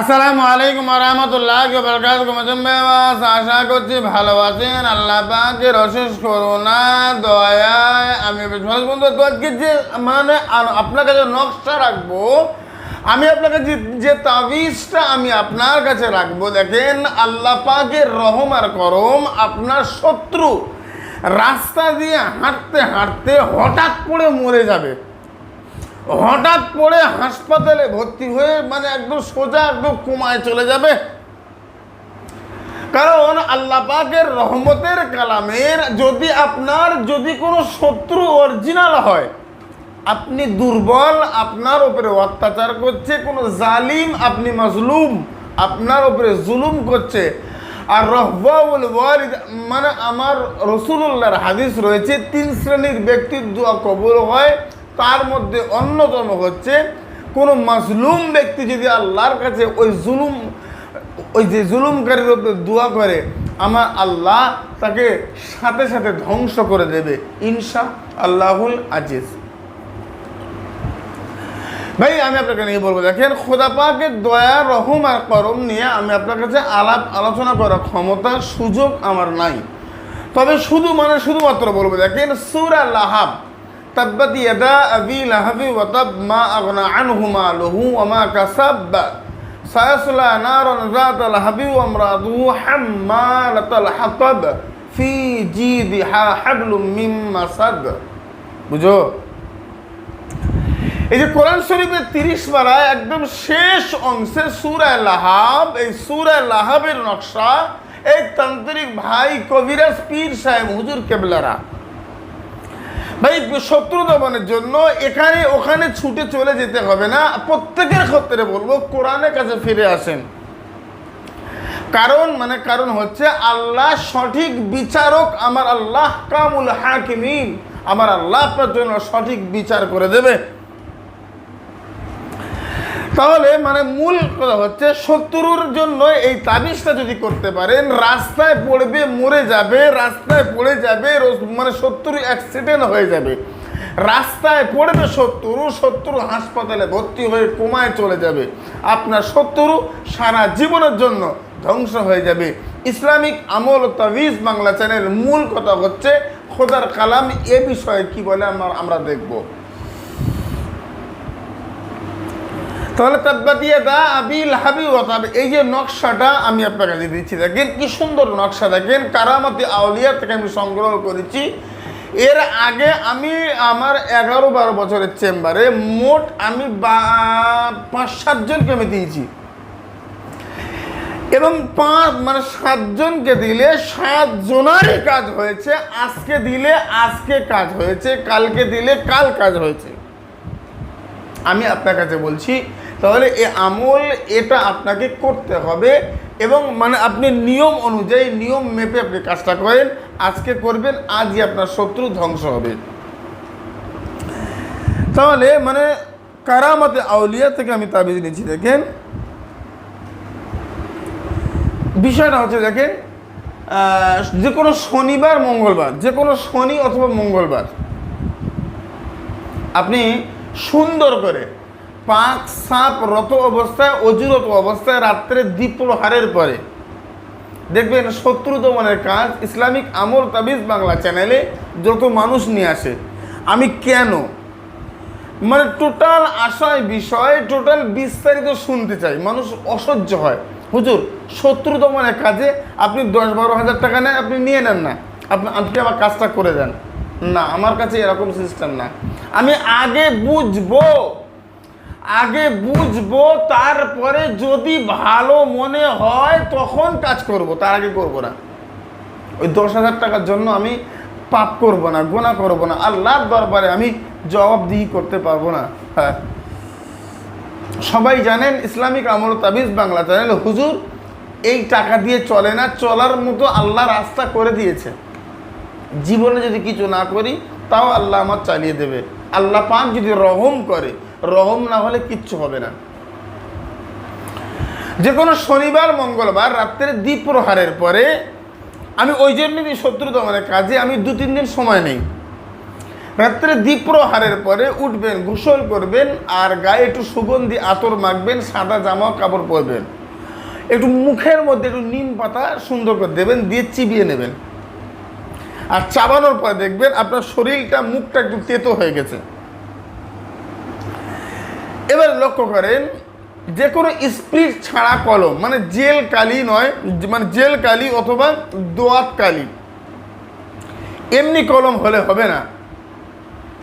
আসসালামু আলাইকুম রহমতুল্লাহ বরকাত মজম্বেবাস আশা করছি ভালো আছেন। আল্লাহ পাকের অশেষ করোনা দয়ায় আমি বন্ধু যে মানে আপনার কাছে নকশা রাখব, আমি আপনার কাছে যে তাবিজটা আমি আপনার কাছে রাখব, দেখেন, আল্লাহ পাকের রহম আর করম আপনার শত্রু রাস্তা দিয়ে হাঁটতে হাঁটতে হঠাৎ করে মরে যাবে। হঠাৎ পড়ে হাসপাতালে ভর্তি হয়ে মানে একদম সোজা একদম কুমায় চলে যাবে। কারণ আল্লাহ পাকের রহমতের কালামের যদি আপনার যদি কোনো শত্রু অরিজিনাল হয়, আপনি দুর্বল, আপনার ওপরে অত্যাচার করছে, কোনো জালিম, আপনি মাজলুম, আপনার ওপরে জুলুম করছে। আর রহবাউল ওয়ারিদ মানে আমার রসুল্লাহর হাদিস রয়েছে, তিন শ্রেণির ব্যক্তির দোয়া কবুল হয়। তার মধ্যে অন্যতম হচ্ছে কোনো মাজলুম ব্যক্তি যদি আল্লাহর কাছে ওই জুলুম, ওই যে জুলুমকারীর উপরে দোয়া করে, আমার আল্লাহ তাকে সাথে সাথে ধ্বংস করে দেবে। ইনশা আল্লাহুল আজিজ। ভাই, আমি আপনাকে নিয়ে বলব, দেখেন, খোদা পাকের দয়া, রহম আর করম নিয়ে আমি আপনার কাছে আলাপ আলোচনা করার ক্ষমতা সুযোগ আমার নাই। তবে শুধু মানে শুধুমাত্র বলব, দেখেন, সুরা লাহাব তাব্বাত ইয়াদা আবি লাহাবি ওয়া মা আগনা আনহু মালুহু ওয়া মা কাসাব সায়াসলা নারান যাত লাহাবি ওয়া আমরাতুহু হাম্মালাতাল হাতাব। ফি জিদিহা হাবলুম মিন মাসাদ বুঝো? এই যে কোরআন শরীফের তিরিশ পাড়ায় একদম শেষ অংশে সুরায় লাহাব, এই সুরায় লাহাবের নকশা, এই তান্ত্রিক ভাই কবিরাজ পীর সাহেব, হুজুর কেবলারা ভাই শত্রু দমনের জন্য এখানে, ওখানে ছুটে চলে যেতে হবে না। প্রত্যেকের ক্ষেত্রে বলব, কোরআনের কাছে ফিরে আসেন। কারণ মানে কারণ হচ্ছে, আল্লাহ সঠিক বিচারক আমার আল্লাহ কামুল হাকিমিন। আমার আল্লাহ আপনার জন্য সঠিক বিচার করে দেবে। তাহলে মানে মূল কথা হচ্ছে শত্রুর জন্য এই তাবিজটা যদি করতে পারেন, রাস্তায় পড়বে, মরে যাবে, রাস্তায় পড়ে যাবে মানে শত্রু অ্যাক্সিডেন্ট হয়ে যাবে। রাস্তায় পড়বে শত্রু শত্রু হাসপাতালে ভর্তি হয়ে কোমায় চলে যাবে। আপনার শত্রু সারা জীবনের জন্য ধ্বংস হয়ে যাবে। ইসলামিক আমল তাবিজ বাংলা চ্যানেল মূল কথা হচ্ছে খোদার কালাম এ বিষয়ে কি বলে আমরা আমরা দেখব। তাহলে তাব্বাতিয়া দা, আবিল হাবি ওয়াতাব এই যে নকশাটা আমি আপনাকে দিয়ে দিচ্ছি, দেখেন কি সুন্দর নকশা, দেখেন কারামতি আউলিয়া থেকে আমি সংগ্রহ করেছি। এর আগে আমি আমার এগারো বারো বছরের চেম্বারে মোট আমি পাঁচ সাতজনকে আমি দিয়েছি। এবং পাঁচ মানে সাতজনকে দিলে সাতজনারই কাজ হয়েছে, আজকে দিলে আজকে কাজ হয়েছে, কালকে দিলে কাল কাজ হয়েছে। আমি আপনার কাছে বলছি তাহলে এ আমল এটা আপনাকে করতে হবে এবং মানে আপনি নিয়ম অনুযায়ী নিয়ম মেপে আপনি কাজটা করেন, আজকে করবেন, আজই আপনার শত্রু ধ্বংস হবে। তাহলে মানে কারামতে আউলিয়া থেকে আমি তাবিজ নিচ্ছি, দেখেন। বিষয়টা হচ্ছে, দেখেন যে কোনো শনিবার, মঙ্গলবার যে কোনো শনি অথবা মঙ্গলবার, আপনি সুন্দর করে পাঁচ সাপ রত অবস্থায় অজুরত অবস্থায় রাত্রে দ্বীপ প্রহারের পরে। দেখবেন শত্রু দমনের কাজ, ইসলামিক আমল তাবিজ বাংলা চ্যানেলে যত মানুষ নিয়ে আসে। আমি কেন? মানে টোটাল আশায় বিষয় টোটাল বিস্তারিত শুনতে চাই। মানুষ অসহ্য হয়। হুজুর, শত্রু দমনের কাজে আপনি দশ বারো হাজার টাকা নেন, আপনি নিয়ে নেন না। আপনি আপনি আবার কাজটা করে দেন। না, আমার কাছে এরকম সিস্টেম না। আমি আগে বুঝব। আগে বুঝব, তারপরে যদি ভালো মনে হয়, তখন কাজ করব। তার আগে করব না। ওই দশ হাজার টাকার জন্য আমি পাপ করব না গোনা করব না। আল্লাহর দরবারে আমি জবাবদিহি করতে পারব না। হ্যাঁ। সবাই জানেন, ইসলামিক আমল তাবিজ বাংলা চ্যানেল হুজুর এই টাকা দিয়ে চলে না, চলার মতো আল্লাহ রাস্তা করে দিয়েছে। জীবনে যদি কিছু না করি, তাও আল্লাহ আমার চালিয়ে দেবে। আল্লাহ পাক যদি রহম করে রহম না হলে কিচ্ছু হবে না। যে কোনো শনিবার, মঙ্গলবার রাত্রে দ্বীপ প্রহারের পরে আমি ওই জন্যই শত্রু দমনের কাজে আমি দু, তিন দিন সময় নেই। রাত্রে দ্বীপ্রহারের পরে উঠবেন, গোসল করবেন আর গায়ে একটু সুগন্ধি, আতর মাখবেন, সাদা জামা কাপড় পরবেন। একটু মুখের মধ্যে একটু নিম পাতা সুন্দর করে দেবেন, দিয়ে চিবিয়ে নেবেন। আর চাবানোর পর দেখবেন আপনার শরীরটা, মুখটা একটু তেতো হয়ে গেছে। এবার লক্ষ্য করেন, যে কোনো স্প্রিট ছাড়া কলম মানে জেল কালি নয় মানে জেল কালি অথবা দোয়াত কালি, এমনি কলম হলে হবে না।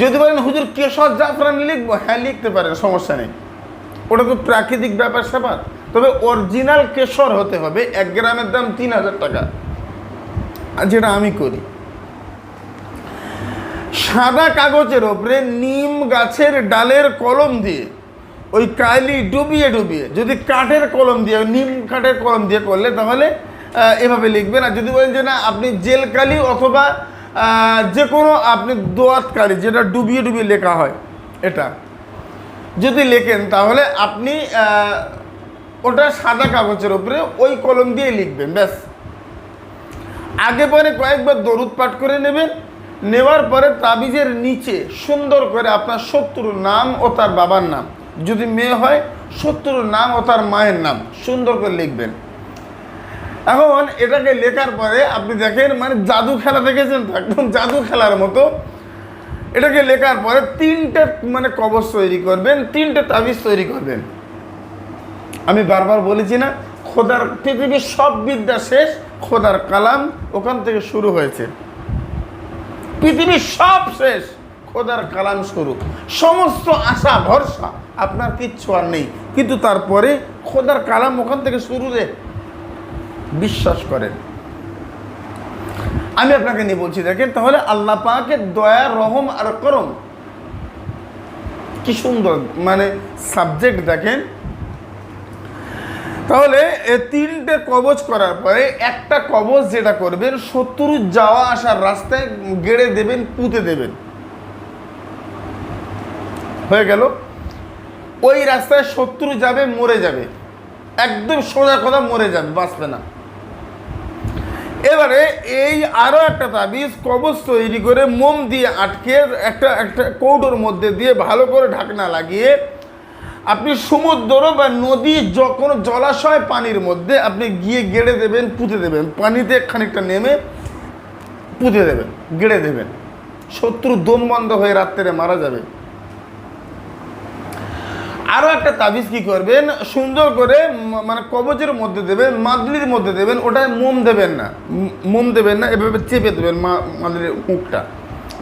যদি বলেন, হুজুর কেশর জাফরান লিখব? হ্যাঁ লিখতে পারেন, সমস্যা নেই। ওটা তো প্রাকৃতিক ব্যাপার স্যাপার। তবে অরিজিনাল কেশর হতে হবে, এক গ্রামের দাম তিন হাজার টাকা। যেটা আমি করি, সাদা কাগজের ওপরে নিম গাছের ডালের কলম দিয়ে ওই কালি ডুবিয়ে ডুবিয়ে, যদি কাঠের কলম দিয়ে, নিম কাঠের কলম দিয়ে করলে তাহলে এভাবে লিখবেন। আর যদি বলেন যে না, আপনি জেল কালি অথবা যে কোনো আপনি দোয়াত কালি, যেটা ডুবিয়ে ডুবিয়ে লেখা হয়, এটা। যদি লেখেন, তাহলে আপনি ওটা সাদা কাগজের উপরে ওই কলম দিয়ে লিখবেন, ব্যাস। আগে পরে কয়েকবার দরুদ পাঠ করে নেবেন, নেওয়ার পরে তাবিজের নিচে সুন্দর করে আপনার শত্রুর নাম ও তার বাবার নাম যদি মেয়ে হয় শত্রুর নাম ও তার মায়ের নাম, সুন্দর করে লিখবেন। এখন এটাকে লেখার পরে আপনি দেখেন মানে জাদু খেলা দেখেছেন তো? একদম জাদু খেলার মতো। এটাকে লেখার পরে তিনটে মানে কবচ তৈরি করবেন, তিনটে তাবিজ তৈরি করবেন। আমি বারবার বলেছি না, খোদার পৃথিবীর সব বিদ্যা শেষ, খোদার কালাম ওখান থেকে শুরু হয়েছে। পৃথিবীর সব শেষ। খোদার কালাম শুরু সমস্ত আশা, ভরসা আপনার কিচ্ছু আর নেই। কিন্তু তারপরে খোদার কালাম ওখান থেকে শুরু রে বিশ্বাস করেন। আমি আপনাকে নিয়ে বলছি, দেখেন তাহলে আল্লাহ পাকে দয়া, রহম আর করম কি সুন্দর। মানে সাবজেক্ট দেখেন। তাহলে তিনটে কবচ করার পরে একটা কবচ যেটা করবেন, শত্রুর যাওয়া আসার রাস্তায় গেড়ে দেবেন, পুঁতে দেবেন। হয়ে গেল। ওই রাস্তায় শত্রু যাবে, মরে যাবে। একদম সোজা কথা, মরে যাবে, বাঁচবে না। এবারে এই আরও একটা তাবিজ কবচ তৈরি করে মোম দিয়ে আটকে একটা একটা কৌটোর মধ্যে দিয়ে ভালো করে ঢাকনা লাগিয়ে আপনি সমুদ্র বা নদী জ- কোনো জলাশয় পানির মধ্যে আপনি গিয়ে গেড়ে দেবেন, পুঁতে দেবেন, পানিতে খানিকটা নেমে পুঁতে দেবেন, গেড়ে দেবেন। শত্রু দম বন্ধ হয়ে রাত্রে মারা যাবে। আরও একটা তাবিজ কি করবেন? সুন্দর করে মানে কবচের মধ্যে দেবেন, মাদলির মধ্যে দেবেন, ওটায় মোম দেবেন না। মোম দেবেন না, এভাবে চেপে দেবেন মাদলির মুখটা।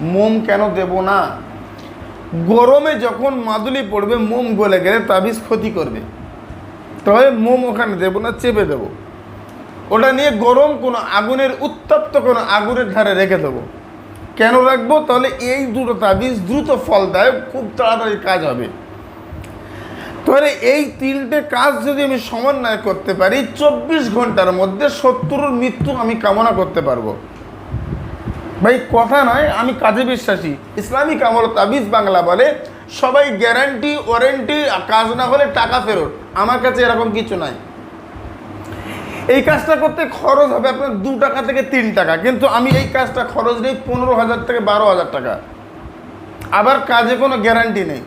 মোম কেন দেব না? গরমে যখন মাদুলি পড়বে, মোম গলে গেলে তাবিজ ক্ষতি করবে। তবে মোম ওখানে দেবো না, চেপে দেবো। ওটা নিয়ে গরম কোনো আগুনের, উত্তপ্ত কোনো আগুনের ধারে রেখে দেবো। কেন রাখব? তাহলে এই দুটো তাবিজ দ্রুত ফল দেয় খুব তাড়াতাড়ি কাজ হবে। তাহলে এই তিনটে কাজ যদি আমি সমন্বয় করতে পারি, চব্বিশ ঘণ্টার মধ্যে শত্রুর মৃত্যু আমি কামনা করতে পারব। ভাই, কথা নয়, আমি কাজে বিশ্বাসী। ইসলামিক আমল তাবিজ বাংলা বলে, সবাই গ্যারান্টি ওয়ারেন্টি কাজ না হলে টাকা ফেরত। আমার কাছে এরকম কিছু নাই। এই কাজটা করতে খরচ হবে আপনার দু টাকা থেকে তিন টাকা, কিন্তু আমি এই কাজটা খরচ নেই পনেরো হাজার থেকে বারো হাজার টাকা। আবার কাজে কোনো গ্যারান্টি নেই।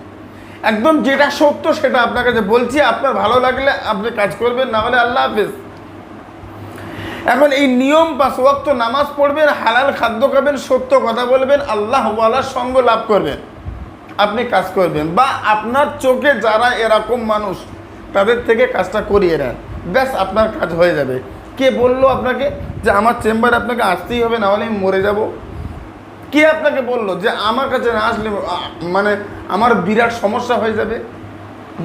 একদম যেটা সত্য সেটা আপনার কাছে বলছি, আপনার ভালো লাগলে আপনি কাজ করবেন, না হলে আল্লাহ হাফেজ। এখন এই নিয়ম পাঁচ ওয়াক্ত নামাজ পড়বেন, হালাল খাদ্য খাবেন, সত্য কথা বলবেন, আল্লাহ ওয়ালার সঙ্গ লাভ করবেন। আপনি কাজ করবেন বা আপনার চোখে যারা এরকম মানুষ, তাদের থেকে কাজটা করিয়ে নেন। ব্যাস, আপনার কাজ হয়ে যাবে। কে বলল আপনাকে যে আমার চেম্বারে আপনাকে আসতেই হবে, না হলে আমি মরে যাব? কে আপনাকে বলল যে আমার কাছে না আসলে মানে আমার বিরাট সমস্যা হয়ে যাবে?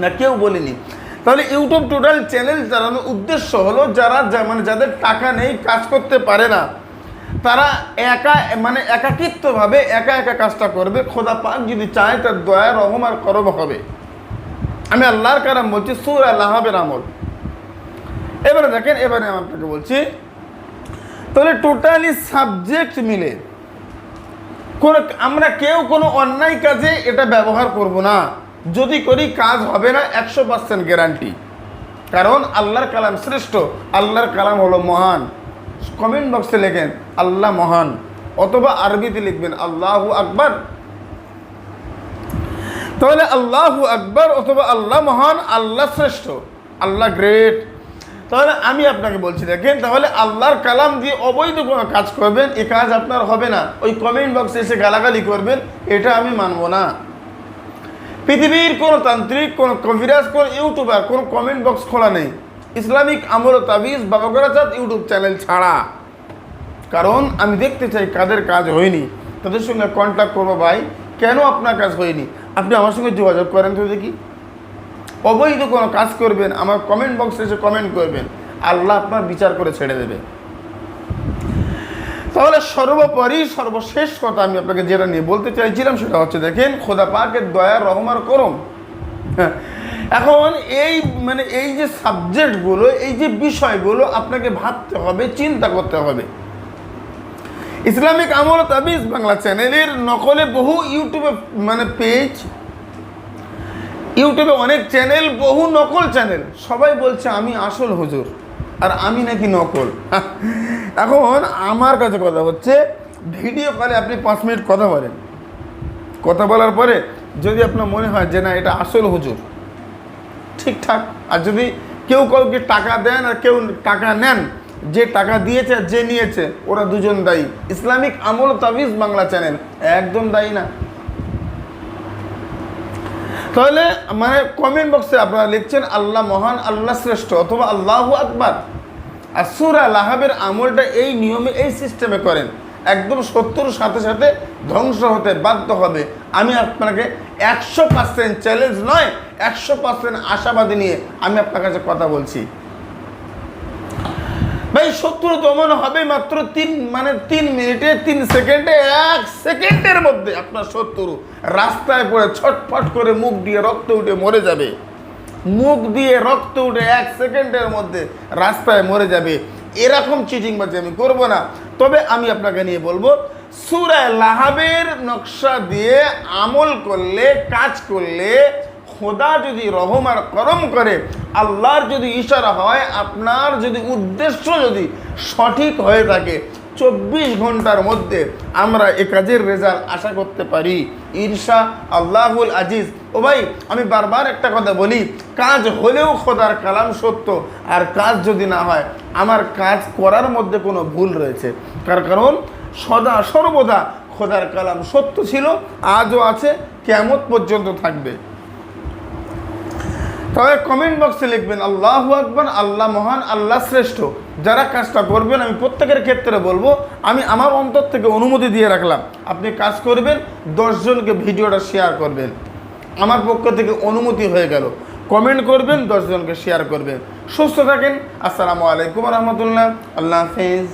না, কেউ বলেনি। তাহলে ইউটিউব টোটাল চ্যানেল চালানোর উদ্দেশ্য হলো যারা মানে যাদের টাকা নেই, কাজ করতে পারে না, তারা একা মানে একাকিত্বভাবে একা একা কাজটা করবে। খোদা পাক যদি চায় তার দয়া, রহম আর করব হবে আমি আল্লাহর কারাম বলছি, সুর আল্লাহের আমল। এবারে দেখেন, এবারে আমি আপনাকে বলছি, তাহলে টোটালি সাবজেক্ট মিলে কোনো, আমরা কেউ কোনো অন্যায় কাজে এটা ব্যবহার করব না। যদি করি, কাজ হবে না একশো পার্সেন্ট গ্যারান্টি কারণ আল্লাহর কালাম শ্রেষ্ঠ। আল্লাহর কালাম হলো মহান। কমেন্ট বক্সে লেখেন, আল্লাহ মহান। অথবা আরবিতে লিখবেন, আল্লাহু আকবার। তাহলে আল্লাহ আকবর অথবা আল্লাহ মহান, আল্লাহ শ্রেষ্ঠ। আল্লাহ গ্রেট তাহলে আমি আপনাকে বলছি, দেখেন, তাহলে আল্লাহর কালাম দিয়ে অবৈধ কোনো কাজ করবেন, এ কাজ আপনার হবে না। ওই কমেন্ট বক্সে এসে গালাগালি করবেন, এটা আমি মানব না। পৃথিবীর কোনো তান্ত্রিক, কোনো কবিরাজ, কোনো ইউটিউবার, কোনো কমেন্ট বক্স খোলা নেই। ইসলামিক আমল তাবিজ বাবাগরাচাঁদ ইউটিউব চ্যানেল ছাড়া। কারণ আমি দেখতে চাই কাদের কাজ হয়নি। তাদের সঙ্গে কন্ট্যাক্ট করব ভাই, কেন আপনার কাজ হয়নি? আপনি আমার সঙ্গে যোগাযোগ করেন তো দেখি। অবৈধ কোনো কাজ করবেন আমার কমেন্ট বক্সে এসে কমেন্ট করবেন আল্লাহ আপনার বিচার করে ছেড়ে দেবে। তাহলে সর্বোপরি সর্বশেষ কথা আমি আপনাকে যেটা নিয়ে বলতে চাইছিলাম সেটা হচ্ছে দেখেন খোদা পাকের দয়া রহমার করম হ্যাঁ, এখন এই মানে এই যে সাবজেক্টগুলো এই যে বিষয়গুলো আপনাকে ভাবতে হবে চিন্তা করতে হবে। ইসলামিক আমল তাবিজ বাংলা চ্যানেলের নকলে বহু ইউটিউবে মানে পেজ ইউটিউবে অনেক চ্যানেল, বহু নকল চ্যানেল। সবাই বলছে, আমি আসল হুজুর, আর আমি নাকি নকল। এখন আমার কাছে কথা হচ্ছে, ভিডিও কলে আপনি পাঁচ মিনিট কথা বলেন। কথা বলার পরে যদি আপনার মনে হয় যে না, এটা আসল হুজুর, ঠিকঠাক। আর যদি কেউ কাউকে টাকা দেন আর কেউ টাকা নেন, যে টাকা দিয়েছে আর যে নিয়েছে, ওরা দুজন দায়ী। ইসলামিক আমল তাবিজ বাংলা চ্যানেল, একদম দায়ী না। তাহলে মানে কমেন্ট বক্সে আপনারা লিখছেন, আল্লাহ মহান, আল্লাহ শ্রেষ্ঠ অথবা আল্লাহ আকবার আর সুরা লাহাবের আমলটা এই নিয়মে, এই সিস্টেমে করেন। একদম সত্তর সাথে সাথে ধ্বংস হতে বাধ্য হবে। আমি আপনাকে একশো পার্সেন্ট চ্যালেঞ্জ নয়, একশো পার্সেন্ট আশাবাদী নিয়ে আমি আপনার কাছে কথা বলছি। ভাই, শত্রু দমন হবে মাত্র তিন মানে তিন মিনিটে, তিন সেকেন্ডে, এক সেকেন্ডের মধ্যে আপনার শত্রু রাস্তায় পড়ে ছটফট করে মুখ দিয়ে রক্ত উঠে মরে যাবে। মুখ দিয়ে রক্ত উঠে এক সেকেন্ডের মধ্যে রাস্তায় মরে যাবে। এরকম চিটিংবাজি আমি করব না। তবে আমি আপনাকে নিয়ে বলব সুরায় লাহাবের নকশা দিয়ে আমল করলে, কাজ করলে খোদা যদি রহম আর করম করে, আল্লাহর যদি ইশারা হয়, আপনার যদি উদ্দেশ্য যদি সঠিক হয়ে থাকে, চব্বিশ ঘণ্টার মধ্যে আমরা এ কাজের রেজাল্ট আশা করতে পারি। ঈর্ষা, আল্লাহুল আজিজ। ও ভাই, আমি বারবার একটা কথা বলি, কাজ হলেও খোদার কালাম সত্য, আর কাজ যদি না হয়, আমার কাজ করার মধ্যে কোনো ভুল রয়েছে। তার কারণ? সদা সর্বদা খোদার কালাম সত্য ছিল, আজও আছে কেমত পর্যন্ত থাকবে। তবে কমেন্ট বক্সে লিখবেন, আল্লাহ আকবর, আল্লাহ মহান, আল্লাহ শ্রেষ্ঠ। যারা কাজটা করবেন, আমি প্রত্যেকের ক্ষেত্রে বলব, আমি আমার অন্তর থেকে অনুমতি দিয়ে রাখলাম। আপনি কাজ করবেন দশজনকে ভিডিওটা শেয়ার করবেন। আমার পক্ষ থেকে অনুমতি হয়ে গেল। কমেন্ট করবেন দশজনকে শেয়ার করবেন। সুস্থ থাকেন। আসসালামু আলাইকুম রহমতুল্লাহ। আল্লাহ হাফিজ।